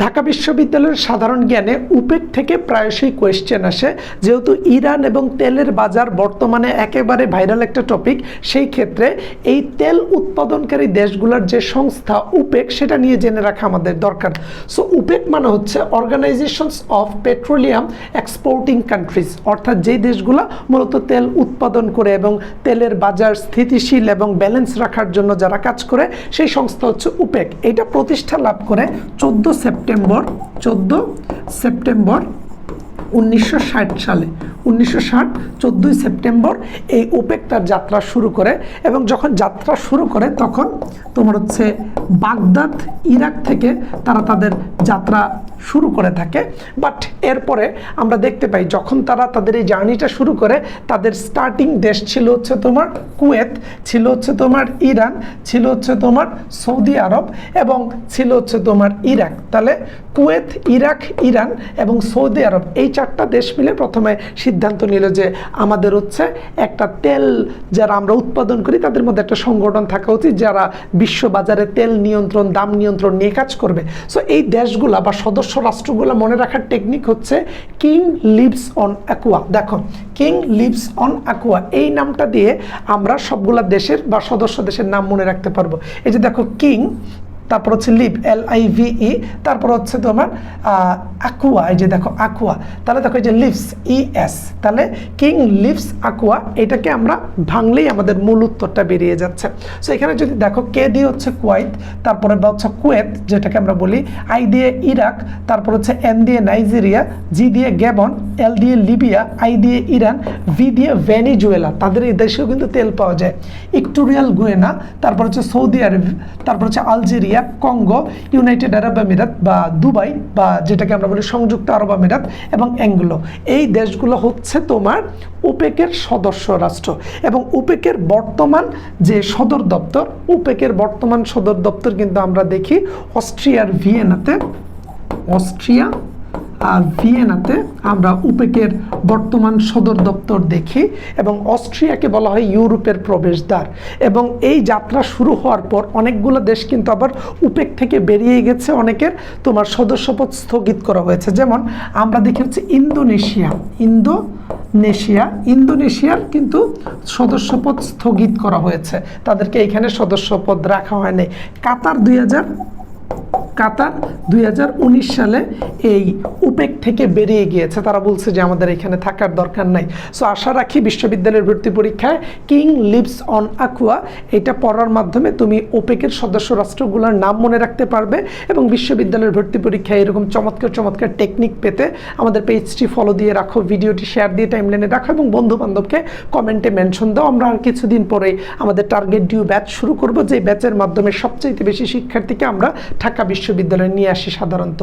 ঢাকা বিশ্ববিদ্যালয়ের সাধারণ জ্ঞানে উপেক থেকে প্রায়শই কোয়েশ্চেন আসে। যেহেতু ইরান এবং তেলের বাজার বর্তমানে একেবারে ভাইরাল একটা টপিক সেই ক্ষেত্রে এই তেল উৎপাদনকারী দেশগুলোর যে সংস্থা উপেক, সেটা নিয়ে জেনে রাখা আমাদের দরকার। সো উপেক মানে হচ্ছে organisations of petroleum exporting countries অর্থাৎ যেই দেশগুলো মূলত তেল উৎপাদন করে এবং তেলের বাজার স্থিতিশীল এবং ব্যালেন্স রাখার জন্য যারা কাজ করে, সেই সংস্থা হচ্ছে উপেক। এটা প্রতিষ্ঠা লাভ করে চোদ্দ সেপ্টেম্বর। চোদ্দ সেপ্টেম্বর উনিশশো ষাট সালে। উনিশশো ষাট সেপ্টেম্বর এই ওপেক তার যাত্রা শুরু করে এবং যখন যাত্রা শুরু করে তখন তোমার হচ্ছে বাগদাদ, ইরাক থেকে তারা তাদের যাত্রা শুরু করে থাকে। বাট এরপরে আমরা দেখতে পাই যখন তারা তাদের এই জার্নিটা শুরু করে, তাদের স্টার্টিং দেশ ছিল হচ্ছে তোমার কুয়েত, ছিল হচ্ছে তোমার ইরান, ছিল হচ্ছে তোমার সৌদি আরব এবং ছিল হচ্ছে তোমার ইরাক। তাহলে কুয়েত, ইরাক, ইরান এবং সৌদি আরব এই চারটা দেশ মিলে প্রথমে সিদ্ধান্ত নিল যে আমাদের হচ্ছে একটা তেল যারা আমরা উৎপাদন করি, তাদের মধ্যে একটা সংগঠন থাকা উচিত যারা বিশ্ব বাজারে তেল নিয়ন্ত্রণ, দাম নিয়ন্ত্রণ নিয়ে কাজ করবে। সো এই দেশগুলা বা সদস্য রাষ্ট্রগুলো মনে রাখার টেকনিক হচ্ছে কিং লিভস অন অ্যাকুয়া দেখো কিং লিভস অন অ্যাকুয়া এই নামটা দিয়ে আমরা সবগুলা দেশের বা সদস্য দেশের নাম মনে রাখতে পারব। এই যে দেখো কিং তারপর হচ্ছে live L I V E তারপর হচ্ছে তোমার আকুয়া এই যে দেখো আকুয়া তাহলে দেখো এই যে লিভস ই এস তাহলে কিং লিভস আকুয়া এটাকে আমরা ভাঙলেই আমাদের মূল উত্তরটা বেরিয়ে যাচ্ছে। সো এখানে যদি দেখো কে দিয়ে হচ্ছে কুয়াইত তারপরে বা হচ্ছে কুয়েত যেটাকে আমরা বলি আই দিয়ে ইরাক তারপর হচ্ছে এন দিয়ে নাইজেরিয়া জি দিয়ে গ্যাবন এল দিয়ে লিবিয়া আই দিয়ে ইরান ভি দিয়ে ভেনিজুয়েলা তাদের এই দেশেও কিন্তু তেল পাওয়া যায়। ইকুটোরিয়াল গুয়েনা তারপর হচ্ছে সৌদি আরব তারপর হচ্ছে Algeria Congo, United Arab Emirates বা দুবাই বা যেটাকে আমরা বলি সংযুক্ত আরব আমিরাত এবং অ্যাঙ্গলো এই দেশগুলো হচ্ছে তোমার উপেকের সদস্য রাষ্ট্র এবং উপেকের বর্তমান যে সদর দপ্তর উপেকের বর্তমান সদর দপ্তর কিন্তু আমরা দেখি অস্ট্রিয়ার ভিয়েনাতে। অস্ট্রিয়া আর ভিয়েনাতে আমরা উপেকের বর্তমান সদর দপ্তর দেখি এবং অস্ট্রিয়াকে বলা হয় ইউরোপের প্রবেশদ্বার। এবং এই যাত্রা শুরু হওয়ার পর অনেকগুলো দেশ কিন্তু আবার উপেক থেকে বেরিয়ে গেছে অনেকের। তোমার সদস্যপদ স্থগিত করা হয়েছে। যেমন আমরা দেখি হচ্ছে ইন্দোনেশিয়া। ইন্দোনেশিয়া। ইন্দোনেশিয়ার কিন্তু সদস্যপদ স্থগিত করা হয়েছে। তাদেরকে এখানে সদস্যপদ রাখা হয়নি। কাতার দুই হাজার কাতার দু হাজার উনিশ সালে এই উপেক থেকে বেরিয়ে গিয়েছে। তারা বলছে যে আমাদের এখানে থাকার দরকার নাই। সো আশা রাখি বিশ্ববিদ্যালয়ের ভর্তি পরীক্ষায় কিং লিভস অন আকুয়া, এটা পড়ার মাধ্যমে তুমি ওপেকের সদস্য রাষ্ট্রগুলোর নাম মনে রাখতে পারবে এবং বিশ্ববিদ্যালয়ের ভর্তি পরীক্ষায় এরকম চমৎকার চমৎকার টেকনিক পেতে আমাদের পেজটি ফলো দিয়ে রাখো ভিডিওটি শেয়ার দিয়ে টাইমলাইনে রাখো এবং বন্ধু বান্ধবকে কমেন্টে মেনশন দাও। আমরা আর কিছুদিন পরেই আমাদের টার্গেট ডিউ ব্যাচ শুরু করব যে ব্যাচের মাধ্যমে সবচেয়ে বেশি শিক্ষার্থীকে আমরা ঢাকা বিশ্ববিদ্যালয়ে নিয়ে আসি সাধারণত।